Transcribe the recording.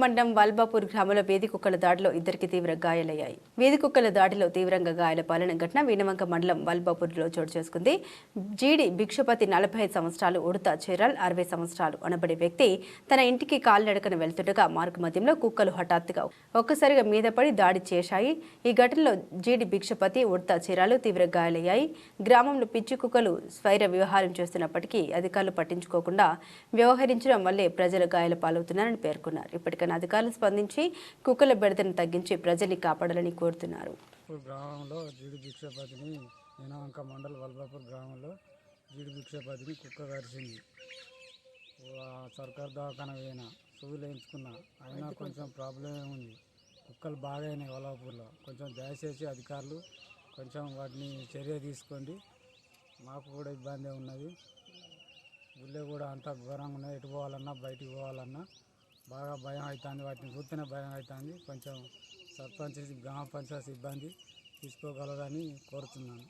మండలం వాల్బాపూర్ గ్రామంలో వేది కుక్కల దాడిలో ఇద్దరికి తీవ్ర గాయాలయ్యాయి. వేది కుక్కల దాడిలో తీవ్రంగా గాయాల పాలన ఘటన వీణవంక మండలం వాల్బాపూర్లో చోటు చేసుకుంది. జీడి భిక్షపతి నలభై ఐదు సంవత్సరాలు ఉడత చీరల్ అరవై సంవత్సరాలు అనబడే వ్యక్తి తన ఇంటికి కాలినడకన వెళ్తుండగా మార్గ మధ్యంలో కుక్కలు హఠాత్తుగా ఒక్కసారిగా మీద పడి దాడి చేశాయి. ఈ ఘటనలో జీడి భిక్షపతి ఉడత చీరాలు తీవ్ర గాయాలయ్యాయి. గ్రామంలో పిచ్చి కుక్కలు స్వైర వ్యవహారం చేస్తున్నప్పటికీ అధికారులు పట్టించుకోకుండా వ్యవహరించడం వల్లే ప్రజలు గాయాల పాలవుతున్నారని పేర్కొన్నారు. ఇప్పటికైనా అధికారులు స్పందించి కుక్కల బెడతను తగ్గించి ప్రజల్ని కాపాడాలని కోరుతున్నారు. గ్రామంలో జీడి భిక్షపతిని మీనవంక మండల వల్బాపూర్ గ్రామంలో జీడి భిక్షపతిని కుక్క కరిచింది. సర్కార్ దవాఖాన పోయినా సూదులు వేయించుకున్నా అయినా కొంచెం ప్రాబ్లమే ఉంది. కుక్కలు బాగా అయినాయి వల్లాపూర్లో కొంచెం దయచేసి అధికారులు కొంచెం వాటిని చర్య తీసుకోండి. మాకు కూడా ఇబ్బంది ఉన్నది. ఊళ్ళో కూడా అంత ఘోరంగా ఉన్నది. ఎటు పోవాలన్నా బయటికి పోవాలన్నా బాగా భయం అవుతుంది వాటిని చూస్తేనే భయం అవుతుంది. కొంచెం సర్పంచ్ గ్రామ పంచాయతీ సిబ్బంది తీసుకోగలరని కోరుతున్నాను.